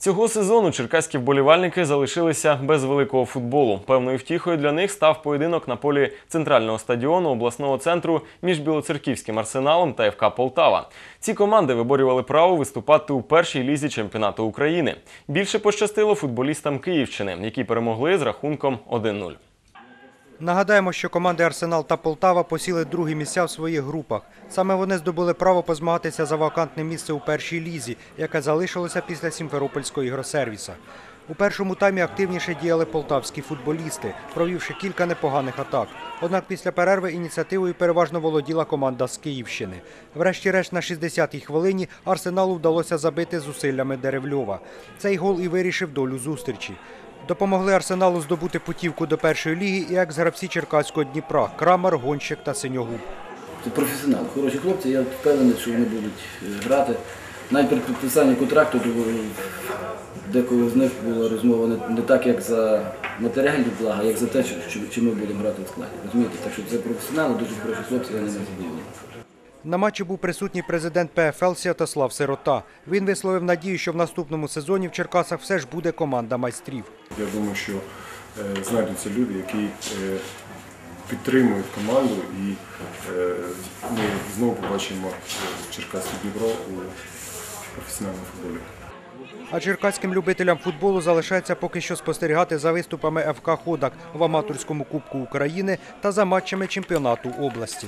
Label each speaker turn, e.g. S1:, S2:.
S1: Цього сезону черкаські вболівальники залишилися без великого футболу. Певною втіхою для них став поєдинок на полі центрального стадіону обласного центру між білоцерківським арсеналом та ФК Полтава. Ці команди виборювали право виступати у першій лізі чемпіонату України. Більше пощастило футболістам Київщини, які перемогли з рахунком 1-0.
S2: Нагадаємо, що команди Арсенал та Полтава посіли другі місця в своїх групах. Саме вони здобули право позмагатися за вакантне місце у першій лізі, яке залишилося після Сімферопольського ігросервіса. У першому таймі активніше діяли полтавські футболісти, провівши кілька непоганих атак. Однак після перерви ініціативою переважно володіла команда з Київщини. Врешті-решт на 60-й хвилині Арсеналу вдалося забити зусиллями Деревльова. Цей гол і вирішив долю зустрічі. Допомогли Арсеналу здобути путівку до першої ліги і екс-гравці Черкаського Дніпра Крамар, Гонщик та Синьогуб.
S3: Це професіонали, хороші хлопці, я впевнений, що вони будуть е, грати. Навіть при підписанні контракту думаю, деколи з них була розмова не, так, як за матеріальні блага, як за те, чи ми будемо грати в складі. Розумієте? Так що це професіонали, дуже хороші хлопці, я не задоволений.
S2: На матчі був присутній президент ПФЛ Святослав Сирота. Він висловив надію, що в наступному сезоні в Черкасах все ж буде команда майстрів.
S4: Я думаю, що е, знайдуться люди, які е, підтримують команду, і е, ми знову побачимо Черкаське Дніпро у професіональному футболі.
S2: А черкаським любителям футболу залишається поки що спостерігати за виступами ФК Ходак в аматорському Кубку України та за матчами чемпіонату області.